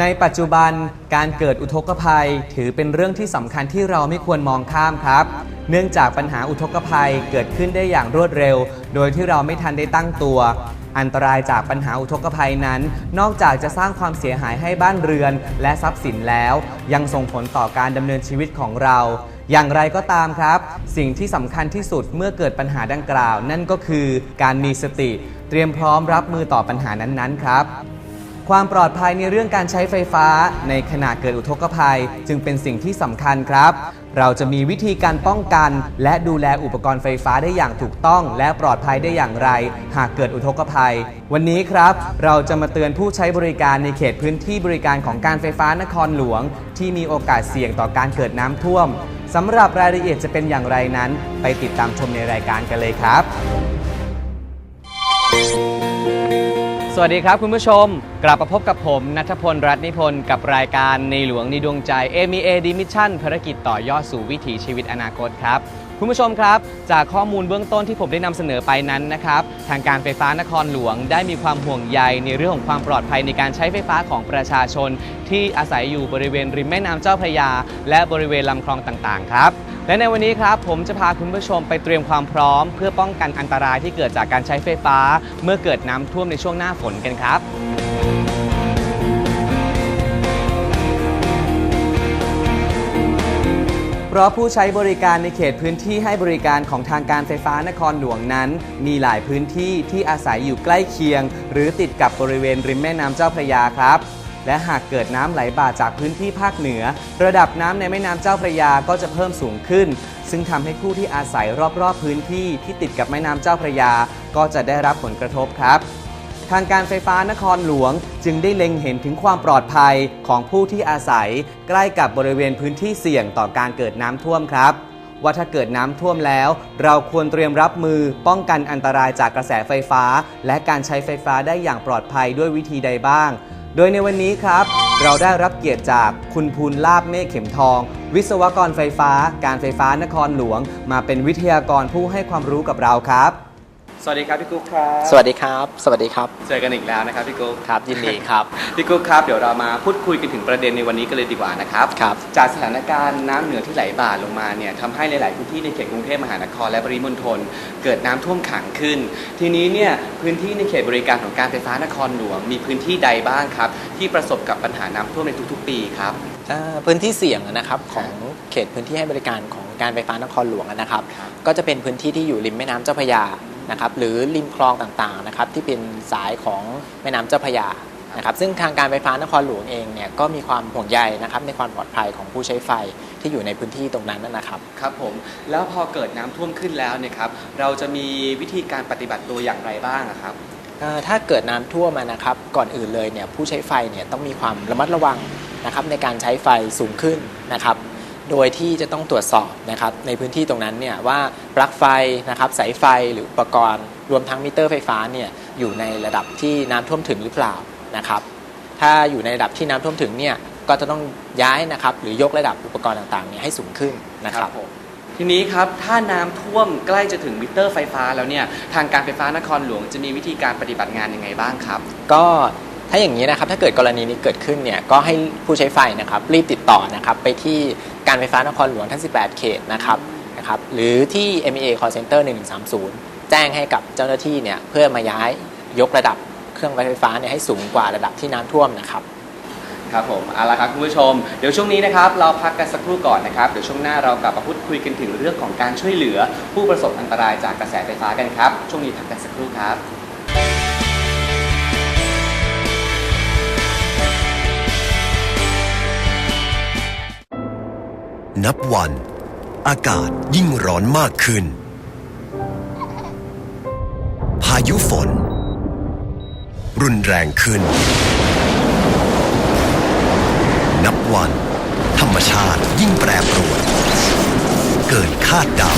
ในปัจจุบันการเกิดอุทกภัยถือเป็นเรื่องที่สำคัญที่เราไม่ควรมองข้ามครับ เนื่องจากปัญหาอุทกภัยเกิดขึ้นได้อย่างรวดเร็ว โดยที่เราไม่ทันได้ตั้งตัว อันตรายจากปัญหาอุทกภัยนั้น นอกจากจะสร้างความเสียหายให้บ้านเรือน และทรัพย์สินแล้ว ยังส่งผลต่อการดำเนินชีวิตของเรา อย่างไรก็ตามครับ สิ่งที่สำคัญที่สุดเมื่อเกิดปัญหาดังกล่าว นั่นก็คือการมีสติ เตรียมพร้อมรับมือต่อปัญหานั้นๆ ครับ ความปลอดภัยในเรื่องการใช้ไฟฟ้า ในขณะเกิดอุทกภัย จึงเป็นสิ่งที่สำคัญครับ เราจะมีวิธีการป้องกัน และดูแลอุปกรณ์ไฟฟ้าได้อย่างถูกต้อง และปลอดภัยได้อย่างไร หากเกิดอุทกภัย วันนี้ครับ เราจะมาเตือนผู้ใช้บริการในเขตพื้นที่บริการของการไฟฟ้านครหลวง ที่มีโอกาสเสี่ยงต่อการเกิดน้ำท่วมสำหรับรายละเอียดจะเป็นอย่างไรนั้น ไปติดตามชมในรายการกันเลยครับ สวัสดีครับคุณผู้ชม กลับมาพบกับผมนัทพลรัตนิพนธ์กับรายการในหลวงในดวงใจ m อ a d มิชชั่นภารกิจต่อยอดสู่วิถีชีวิตอนาคตครับ คุณผู้ชมครับ จากข้อมูลเบื้องต้นที่ผมได้นำเสนอไปนั้นนะครับทางการไฟฟ้านครหลวง ได้มีความห่วงใยในเรื่องของความปลอดภัยในการใช้ไฟฟ้าของประชาชน ที่อาศัยอยู่บริเวณริมแม่น้ำเจ้าพระยา และบริเวณลำคลองต่างๆ ครับและในวันนี้ครับผมจะพาคุณผู้ชมไปเตรียมความพร้อม เพื่อป้องกันอันตรายที่เกิดจากการใช้ไฟฟ้า เมื่อเกิดน้ำท่วมในช่วงหน้าฝนกันครับ เพราะผู้ใช้บริการในเขตพื้นที่ให้บริการของทางการไฟฟ้านครหลวงนั้น มีหลายพื้นที่ที่อาศัยอยู่ใกล้เคียง หรือติดกับบริเวณริมแม่น้ำเจ้าพระยาครับ และหากเกิดน้ำไหลบ่าจากพื้นที่ภาคเหนือ ระดับน้ำในแม่น้ำเจ้าพระยาก็จะเพิ่มสูงขึ้น ซึ่งทำให้ผู้ที่อาศัยรอบๆพื้นที่ที่ติดกับแม่น้ำเจ้าพระยา ก็จะได้รับผลกระทบครับ ทางการไฟฟ้านครหลวง จึงได้เล็งเห็นถึงความปลอดภัยของผู้ที่อาศัย ใกล้กับบริเวณพื้นที่เสี่ยงต่อการเกิดน้ำท่วมครับว่าถ้าเกิดน้ำท่วมแล้ว เราควรเตรียมรับมือป้องกันอันตรายจากกระแสไฟฟ้า และการใช้ไฟฟ้าได้อย่างปลอดภัยด้วยวิธีใดบ้าง โดยในวันนี้ครับ เราได้รับเกียรติจากคุณภูลลาบเมฆเข็มทอง วิศวกรไฟฟ้า การไฟฟ้านครหลวง มาเป็นวิทยากรผู้ให้ความรู้กับเราครับ สวัสดีครับพี่กุ๊กครับสวัสดีครับ สวัสดีครับ เจอกันอีกแล้วนะครับพี่กุ๊กครับยินดีครับ พี่กุ๊กครับเดี๋ยวเรามาพูดคุยกันถึงประเด็นในวันนี้กันเลยดีกว่านะครับครับจากสถานการณ์น้ำเหนือที่ไหลบ่าลงมาเนี่ยทำให้หลาย ๆ พื้นที่ในเขตกรุงเทพมหานครและปริมณฑลเกิดน้ำท่วมขังขึ้น ทีนี้เนี่ยพื้นที่ในเขตบริการของการไฟฟ้านครหลวง มีพื้นที่ใดบ้างครับ ที่ประสบกับปัญหาน้ำท่วมในทุก ๆ ปีครับเอ่อพื้นที่เสี่ยงนะครับของเขตพื้นที่ให้บริการของการไฟฟ้านครหลวงนะครับครับก็จะเป็นพื้นที่ที่อยู่ริมแม่น้ำเจ้าพระยา นะครับหรือริมคลองต่างๆนะครับที่เป็นสายของแม่น้ำเจ้าพระยานะครับซึ่งทางการไฟฟ้านครหลวงเองเนี่ยก็มีความห่วงใยนะครับในความปลอดภัยของผู้ใช้ไฟที่อยู่ในพื้นที่ตรงนั้นนะครับ ครับผมแล้วพอเกิดน้ำท่วมขึ้นแล้วเนี่ยครับเราจะมีวิธีการปฏิบัติตัวอย่างไรบ้างอะครับ เอ่อถ้าเกิดน้ำท่วมอะนะครับก่อนอื่นเลยเนี่ยผู้ใช้ไฟเนี่ยต้องมีความระมัดระวังนะครับในการใช้ไฟสูงขึ้นนะครับ โดยที่จะต้องตรวจสอบนะครับในพื้นที่ตรงนั้นเนี่ยว่าปลั๊กไฟนะครับสายไฟหรืออุปกรณ์ รวมทั้งมิเตอร์ไฟฟ้าเนี่ยอยู่ในระดับที่น้ำท่วมถึงหรือเปล่านะครับถ้าอยู่ในระดับที่น้ำท่วมถึงเนี่ยก็จะต้องย้ายนะครับหรือยกระดับอุปกรณ์ต่างๆเนี่ยให้สูงขึ้นนะครับผมทีนี้ครับถ้าน้ำท่วมใกล้จะถึงมิเตอร์ไฟฟ้าแล้วเนี่ยทางการไฟฟ้านครหลวงจะมีวิธีการปฏิบัติงานยังไงบ้างครับ ก็ ถ้าอย่างนี้นะครับถ้าเกิดกรณีนี้เกิดขึ้นเนี่ยก็ให้ผู้ใช้ไฟนะครับรีบติดต่อนะครับไปที่การไฟฟ้านครหลวงทั้ง 18 เขตนะครับนะครับหรือที่ MEA Call Center 1130 แจ้งให้กับเจ้าหน้าที่เนี่ยเพื่อมาย้ายยกระดับเครื่องไฟฟ้าเนี่ยให้สูงกว่าระดับที่น้ำท่วมนะครับครับผมเอาละครับคุณผู้ชม เดี๋ยวช่วงนี้นะครับเราพักกันสักครู่ก่อนนะครับ เดี๋ยวช่วงหน้าเรากลับมาพูดคุยกันถึงเรื่องของการช่วยเหลือ ผู้ประสบอันตรายจากกระแสไฟฟ้ากันครับ ช่วงนี้พักกันสักครู่ครับ นับวัน อากาศยิ่งร้อนมากขึ้น พายุฝน รุนแรงขึ้น นับวัน ธรรมชาติยิ่งแปรปรวน เกินคาดเดา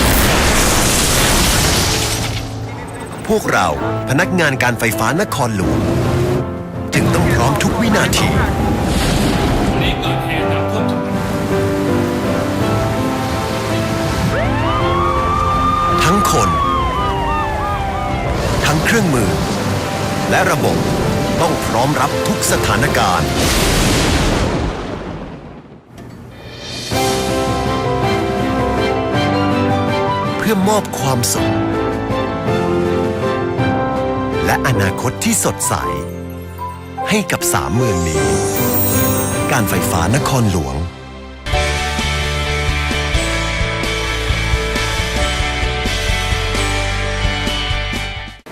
พวกเราพนักงานการไฟฟ้านครหลวงจึงต้องพร้อมทุกวินาที เครื่องมือ และระบบต้องพร้อมรับทุกสถานการณ์ เพื่อมอบความสุข และอนาคตที่สดใส ให้กับสามเมืองนี้ การไฟฟ้านครหลวง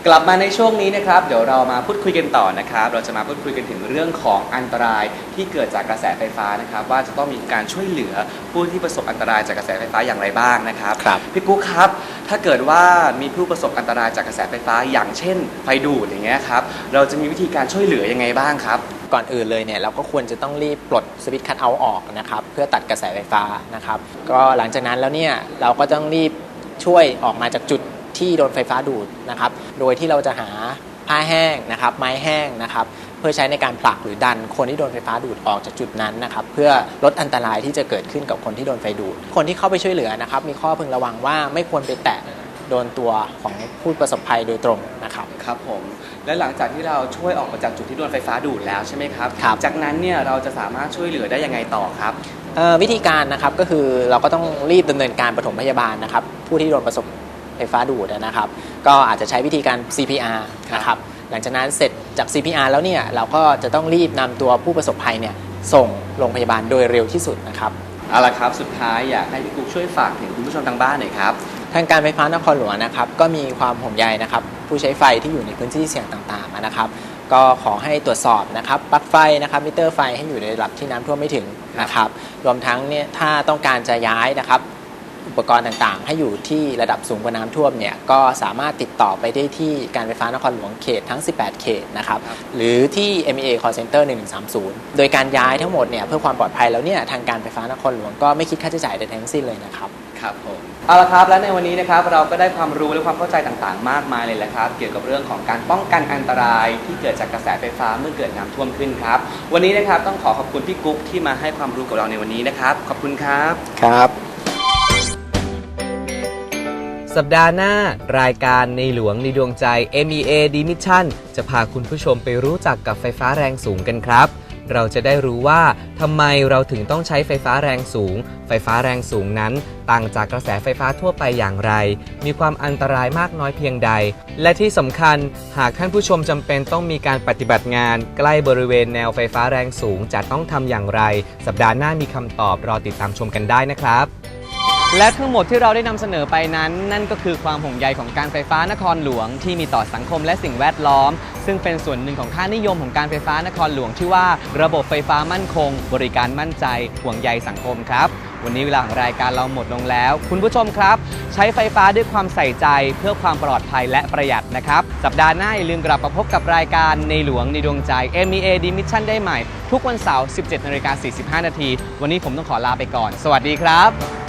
กลับมาในช่วงนี้นะครับ เดี๋ยวเรามาพูดคุยกันต่อนะครับ เราจะมาพูดคุยกันถึงเรื่องของอันตรายที่เกิดจากกระแสไฟฟ้านะครับ ว่าจะต้องมีการช่วยเหลือผู้ที่ประสบอันตรายจากกระแสไฟฟ้าอย่างไรบ้างนะครับครับ พี่กุ๊กครับ ถ้าเกิดว่ามีผู้ประสบอันตรายจากกระแสไฟฟ้าอย่างเช่น ไฟดูดอย่างเงี้ยครับเราจะมีวิธีการช่วยเหลือยังไงบ้างครับ ก่อนอื่นเลยเนี่ยเราก็ควรจะต้องรีบปลดสวิตช์คัทเอาท์ออกนะครับเพื่อตัดกระแสไฟฟ้านะครับ ก็หลังจากนั้นแล้วเนี่ยเราก็ต้องรีบช่วยออกมาจากจุด ที่โดนไฟฟ้าดูดนะครับ โดยที่เราจะหาผ้าแห้งนะครับไม้แห้งนะครับเพื่อใช้ในการผลักหรือดันคนที่โดนไฟฟ้าดูดออกจากจุดนั้นนะครับเพื่อลดอันตรายที่จะเกิดขึ้นกับคนที่โดนไฟดูด คนที่เข้าไปช่วยเหลือนะครับมีข้อพึงระวังว่าไม่ควรไปแตะโดนตัวของผู้ประสบภัยโดยตรงนะครับครับผมและหลังจากที่เราช่วยออกมาจากจุดที่โดนไฟฟ้าดูดแล้วใช่ไหมครับครับจากนั้นเนี่ยเราจะสามารถช่วยเหลือได้ยังไงต่อครับเอ่อวิธีการนะครับก็คือเราก็ต้องรีบดำเนินการปฐมพยาบาลนะครับผู้ที่โดนประสบ ไฟฟ้าดูดนะครับ ก็อาจจะใช้วิธีการ CPR ครับนะครับหลังจากนั้นเสร็จจาก CPR แล้วเนี่ยเราก็จะต้องรีบนำตัวผู้ประสบภัยเนี่ยส่งโรงพยาบาลโดยเร็วที่สุดนะครับเอาละครับสุดท้ายอยากให้พี่กุ๊กช่วยฝากถึงคุณผู้ชมทางบ้านหน่อยครับทางการไฟฟ้านครหลวงนะครับก็มีความห่วงใยนะครับผู้ใช้ไฟที่อยู่ในพื้นที่เสี่ยงต่างๆนะครับ ก็ขอให้ตรวจสอบนะครับปลั๊กไฟนะครับมิเตอร์ไฟให้อยู่ในระดับที่น้ำท่วมไม่ถึงนะครับรวมทั้งเนี่ยถ้าต้องการจะย้ายนะครับ อุปกรณ์ต่างๆ ให้อยู่ที่ระดับสูงกว่าน้ำท่วมเนี่ยก็สามารถติดต่อไปได้ที่การไฟฟ้านครหลวงเขตทั้ง 18 เขตนะครับครับหรือที่ MEA Call Center 1130 โดยการย้ายทั้งหมดเนี่ยเพื่อความปลอดภัยแล้วเนี่ยทางการไฟฟ้านครหลวงก็ไม่คิดค่าใช้จ่ายใดๆทั้งสิ้นเลยนะครับครับผมเอาละครับและในวันนี้นะครับเราก็ได้ความรู้และความเข้าใจต่างๆ มากมายเลยแหละครับ เกี่ยวกับเรื่องของการป้องกันอันตรายที่เกิดจากกระแสไฟฟ้าเมื่อเกิดน้ำท่วมขึ้นครับ วันนี้นะครับต้องขอขอบคุณพี่กุ๊กที่มาให้ความรู้กับเราในวันนี้นะครับ ขอบคุณครับครับ สัปดาห์หน้ารายการในหลวงในดวงใจ MEA d Mission จะพาคุณผู้ชมไปรู้จักกับไฟฟ้าแรงสูงกันครับ เราจะได้รู้ว่าทำไมเราถึงต้องใช้ไฟฟ้าแรงสูง ไฟฟ้าแรงสูงนั้น ต่างจากกระแสไฟฟ้าทั่วไปอย่างไร มีความอันตรายมากน้อยเพียงใด และที่สำคัญหากท่านผู้ชมจำเป็นต้องมีการปฏิบัติงาน ใกล้บริเวณแนวไฟฟ้าแรงสูงจะต้องทำอย่างไร สัปดาห์หน้ามีคำตอบรอติดตามชมกันได้นะครับ และทั้งหมดที่เราได้นำเสนอไปนั้น นั่นก็คือความห่วงใยของการไฟฟ้านครหลวง ที่มีต่อสังคมและสิ่งแวดล้อม ซึ่งเป็นส่วนหนึ่งของค่านิยมของการไฟฟ้านครหลวงที่ว่า ระบบไฟฟ้ามั่นคง บริการมั่นใจ ห่วงใยสังคมครับ วันนี้เวลาของรายการเราหมดลงแล้ว คุณผู้ชมครับ ใช้ไฟฟ้าด้วยความใส่ใจเพื่อความปลอดภัยและประหยัดนะครับสัปดาห์หน้าอย่าลืมกลับมาพบกับรายการในหลวงในดวงใจ MEA D Mission ได้ใหม่ ทุกวันเสาร์ 17นาฬิกา45นาทีวันนี้ผมต้องขอลาไปก่อน สวัสดีครับ